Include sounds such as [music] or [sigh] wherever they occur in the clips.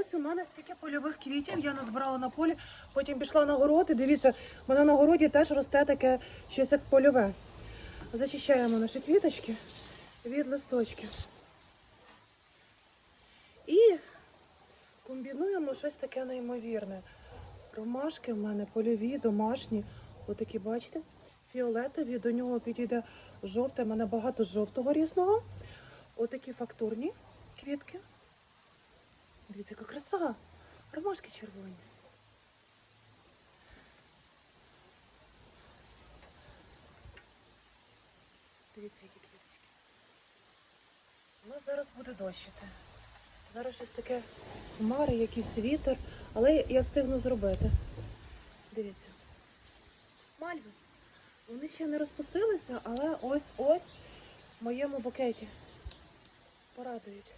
Ось у мене стільки польових квітів, я назбирала на полі, потім пішла на город і дивіться, в мене на городі теж росте таке щось як польове. Зачищаємо наші квіточки від листочків. І комбінуємо щось таке неймовірне. Ромашки в мене польові, домашні. Отакі, бачите? Фіолетові, до нього підійде жовте, в мене багато жовтого різного. Отакі фактурні квітки. Дивіться, яка краса. Ромашки червоні. Дивіться, які квіточки. У нас зараз буде дощити. Зараз щось таке хмари, якийсь вітер, але я встигну зробити. Дивіться. Мальви. Вони ще не розпустилися, але ось ось в моєму букеті. Порадують.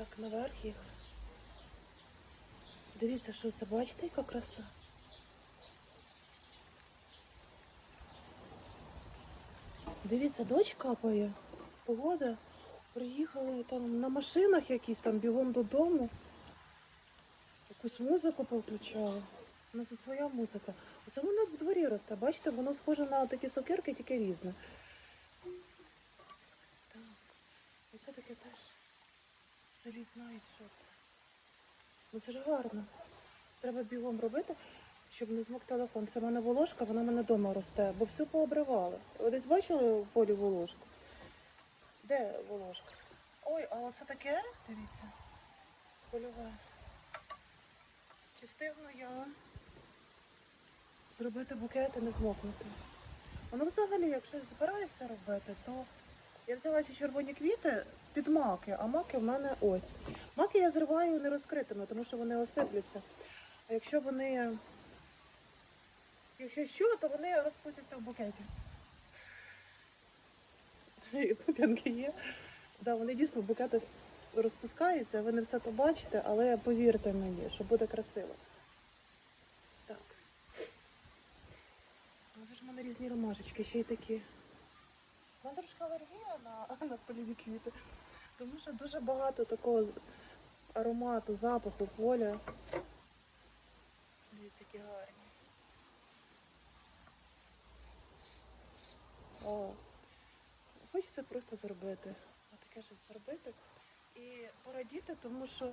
Так, наверх їх. Дивіться, що це, бачите, яка краса? Дивіться, дощ капає, погода. Приїхали там на машинах якісь там бігом додому. Якусь музику повключали. У нас і своя музика. Оце воно в дворі росте. Бачите, воно схоже на такі сокирки, тільки різне. Так. Оце таке теж селі знають, що це. Ну це ж гарно. Треба бігом робити, щоб не змог телефон. Це в мене волошка, вона в мене вдома росте, бо все пообривали. Ви десь бачили в полі волошку? Де волошка? Ой, а оце таке? Дивіться. Польове. Чи встигну я зробити букет і не змокнути? Воно взагалі, якщо збираюся робити, то я взяла ці червоні квіти під маки, а маки в мене ось. Маки я зриваю не розкритими, тому що вони осипляться. А якщо вони. Якщо що, то вони розпустяться в букеті. Пуп'янки є. Да, вони дійсно в букетах розпускаються, ви не все то бачите, але повірте мені, що буде красиво. Так. Це ж в мене різні ромашечки, ще й такі. Мене трошки алергія на, на польові квіти. Тому що дуже багато такого аромату, запаху поля. Дивіться, які гарні. О, хочеться просто зробити. Таке щось зробити і порадіти, тому що.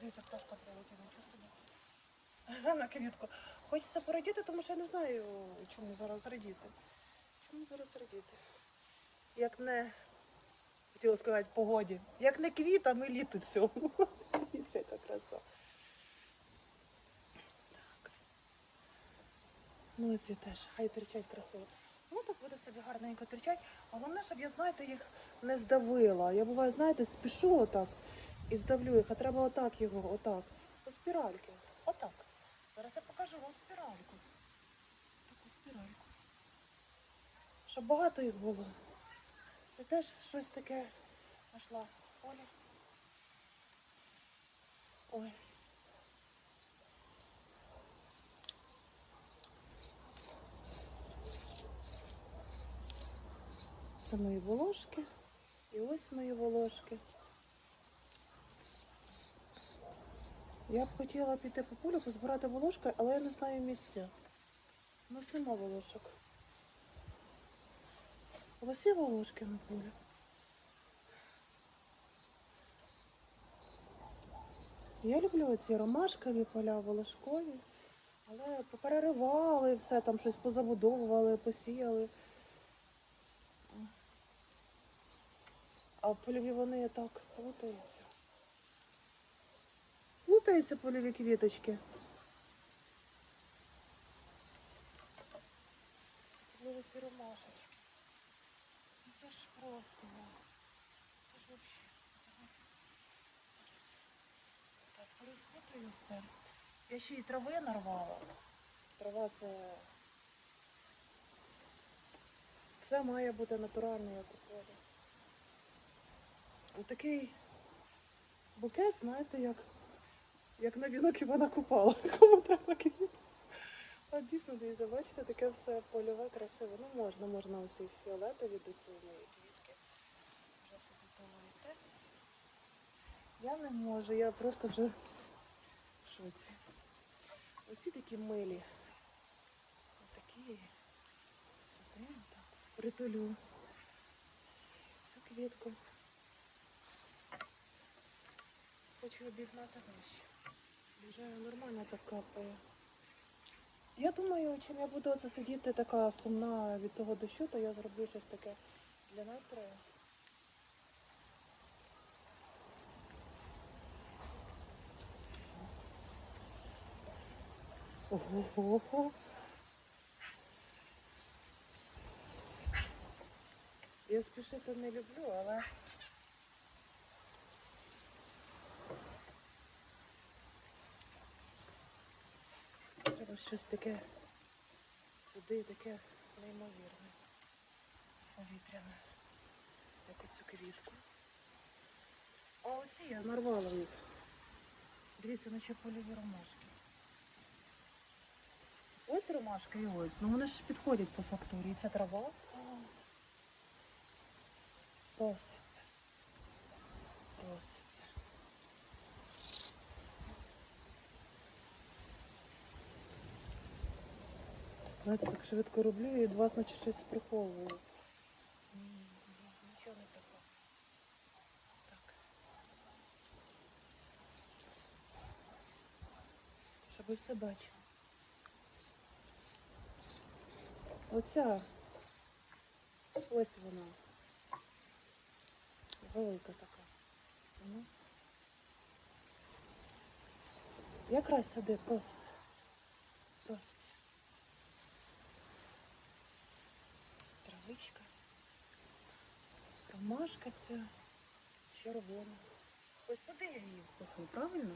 Дивіться, пташка прилетіла, нічого собі. На квітку. Хочеться порадіти, тому що я не знаю, чому зараз радіти. Чому зараз радіти? Як не хотіла сказати погоді. Як не квітам і літо цьому. [laughs] Дивіться, яка краса. Так. Ну ці теж, хай тричать красиво. Ну так буде собі гарненько тричать. Головне, щоб я, знаєте, їх не здавила. Я буваю, знаєте, спішу отак і здавлю їх, а треба отак його, отак. По спіральки. Отак. Зараз я покажу вам спіральку. Таку спіральку. Щоб багато їх було. Це теж щось таке знайшла полі. Ой. Це мої волошки. І ось мої волошки. Я б хотіла піти по полю, позбирати волошки, але я не знаю місця. У нас волошок. У вас є волошки на полі? Я люблю ці ромашкові поля, волошкові, але попереривали все, там щось позабудовували, посіяли. А польові вони так плутаються. Плутаються польові квіточки. Особливо ці ромашечки. Це ж просто. Це ж взагалі. Зараз. Так, порозпутаю все. Я ще й трави нарвала. Трава це. Все має бути натуральне, як у полі. Такий букет, знаєте, як, як на вінок Івана Купала. [laughs] Кому треба квіт? А дійсно, дивіться, бачите, таке все польове, красиве. Ну можна, можна оці фіолетові до цієї квітки. Вже собі думаєте. Я не можу, я просто вже в шоці. Оці такі милі. Отакі. Сюди так. Притулю. Цю квітку. Хочу обігнати вище. Вже нормально так капає. Я думаю, чим я буду оце сидіти така сумна від того дощу, то я зроблю щось таке для настрою. Ого. Я спішити не люблю, але треба щось таке сюди, таке неймовірне, повітряне, як оцю квітку. А оці я нарвала їх. Дивіться, наче польові ромашки. Ось ромашка і ось. Ну вони ж підходять по фактурі. І ця трава. Проситься. Проситься. Знаєте, так швидко роблю і вас наче щось приховую. Ні, ні, нічого не приховую. Так. Щоб ви все бачили. Оця. Ось вона. Велика така. Ну. Якраз сюди проситься. Проситься. Ромашка ця червона. Ось сюди я її впихну, правильно?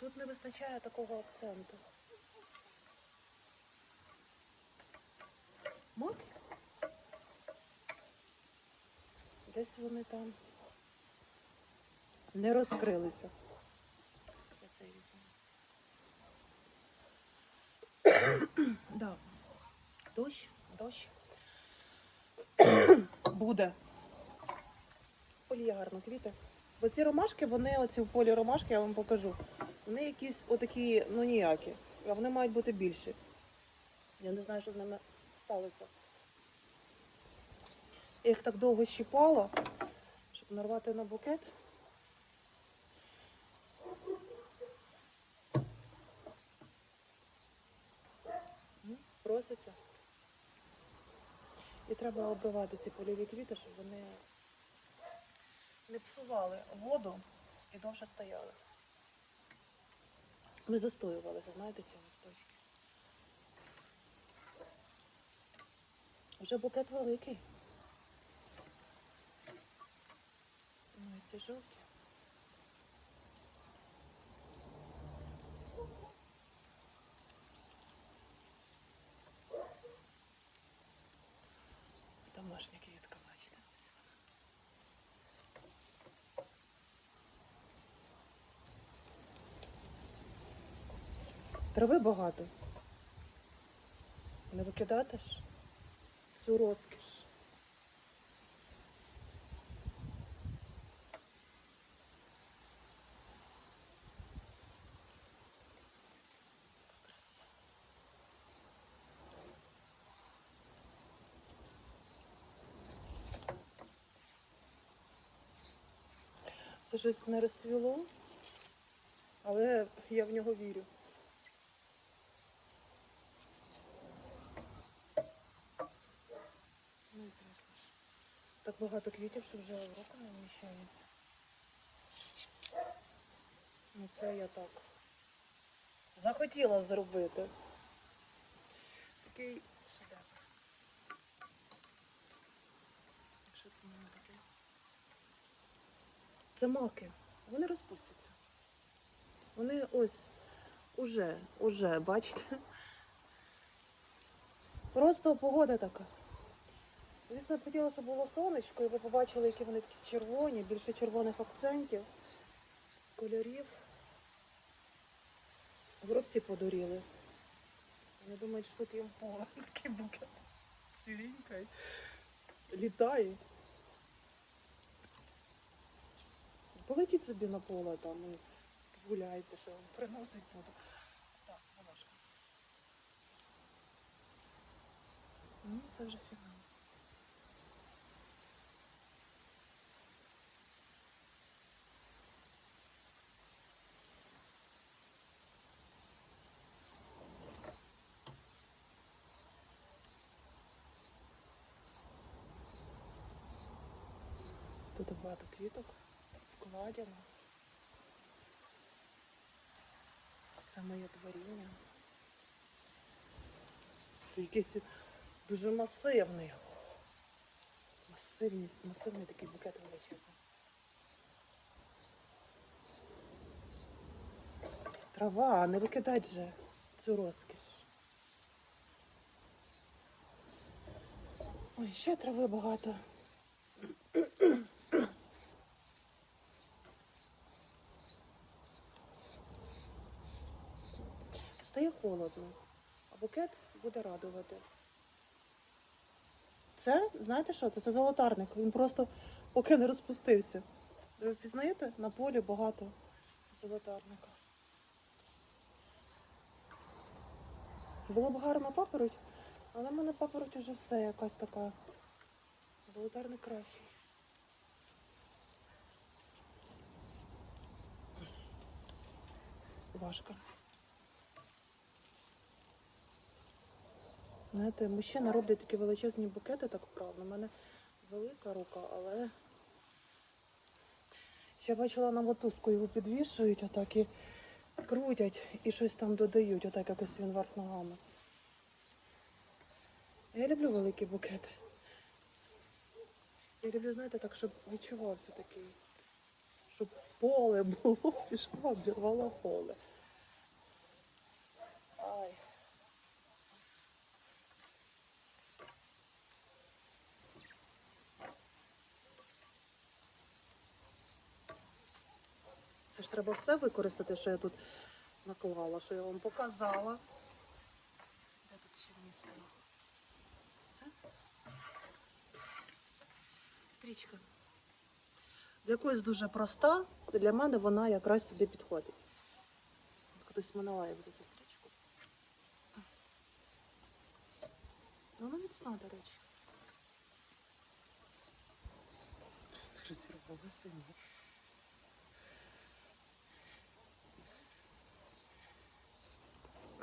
Тут не вистачає такого акценту. Мак? Десь вони там не розкрилися. Я це візьму. [coughs] да. Дощ, дощ. [coughs] Буде. Полі гарно квіти. Бо ці ромашки, вони оці в полі ромашки, я вам покажу. Вони якісь отакі, ну ніякі. А вони мають бути більші. Я не знаю, що з ними сталося. Я їх так довго щіпала, щоб нарвати на букет. Проситься. І треба обривати ці польові квіти, щоб вони не псували воду і довше стояли. Ми застоювалися, знаєте, ці листочки. Вже букет великий. Ну і ці жовті. Домашня квітка, бачите, ось вона. Трави багато. Не викидати ж цю розкіш. Це щось не розцвіло, але я в нього вірю. Ну і звісно ж. Так багато квітів, що вже в руку не вміщається. Ну це я так. Захотіла зробити. Такий шедевр. Якщо це не таке. Це маки. Вони розпустяться. Вони ось уже, уже, бачите? Просто погода така. Звісно, б хотіла, щоб було сонечко, і ви побачили, які вони такі червоні, більше червоних акцентів, кольорів. Горобці подуріли. Вони думають, що тут їм поле. [laughs] Такий букет цвірінькає. Літають. Полетіть собі на поле там і гуляйте, що вам приносить буду. Так, Волошка. Ну, це вже фінал. Тут багато квіток, вкладено. Це моє творіння. Тут якийсь дуже масивний. Масивний, масивний такий букет величезний. Трава, не викидать же цю розкіш. Ой, ще трави багато. Холодно, а букет буде радувати. Це, знаєте що, це, це золотарник. Він просто поки не розпустився. Ви впізнаєте? На полі багато золотарника. Було б гарно папороть, але в мене папороть уже все якась така. Золотарник кращий. Важко. Знаєте, мужчина роблять такі величезні букети, так вправно. У мене велика рука, але ще бачила на мотузку його підвішують, отак і крутять і щось там додають, отак якось він верх ногами. Я люблю великі букети. Я люблю, знаєте, так, щоб відчувався такий, щоб поле було, [laughs] пішла, обірвала поле. Ай. Це ж треба все використати, що я тут наклала, що я вам показала. Де тут ще місце? Все? Все. Стрічка. Для когось дуже проста, для мене вона якраз сюди підходить. От Хтось мене лаяв за цю стрічку. Ну, Вона міцна, до речі. Розірвала самі.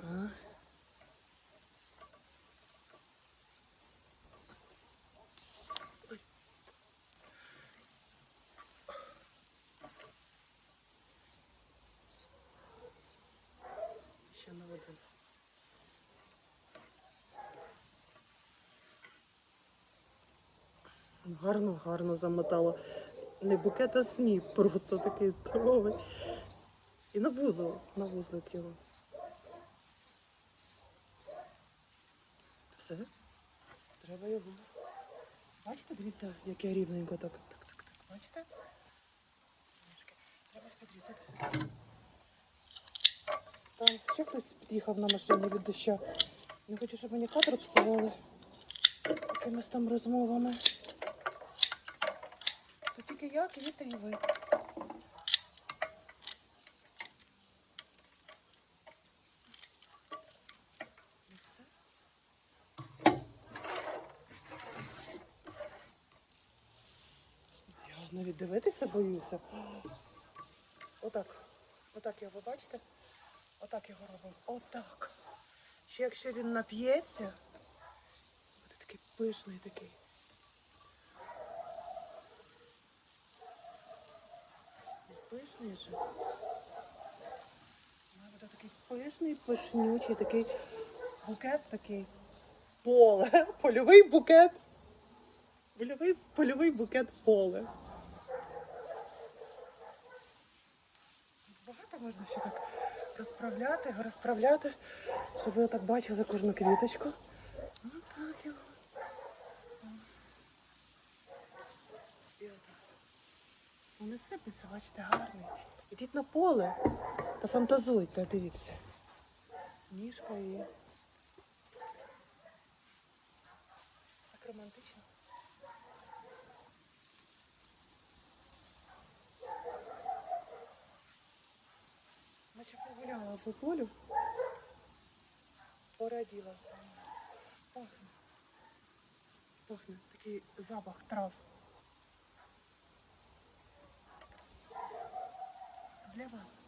Ще на. Гарно, гарно замотало. Не букет, а сніп, просто такий здоровий. І на вузол, на вузлик його. Все. Треба його. Бачите, дивіться, як я рівненько так. Так, так, так. Бачите? Треба підрізати. Там ще хтось під'їхав на машині від дощу. Не хочу, щоб мені кадр псували якимись там розмовами. То тільки я, квіти і ви. Навіть дивитися боюся. Отак. Отак його бачите? Отак його робимо. Отак. Ще якщо він нап'ється, буде такий пишний такий. Пишний же. Буде такий пишний, пишнючий, такий букет такий. Поле. [laughs] Польовий букет. Польовий, польовий букет поле. Багато можна ще так розправляти, його розправляти, щоб ви так бачили кожну квіточку. Ось так його. І отак. Вони сипляться, бачите, гарний. Ідіть на поле та фантазуйте, дивіться. Ніжка і. Так романтично. По полю. Пораділа з вами. Пахне. Пахне такий запах трав. Для вас.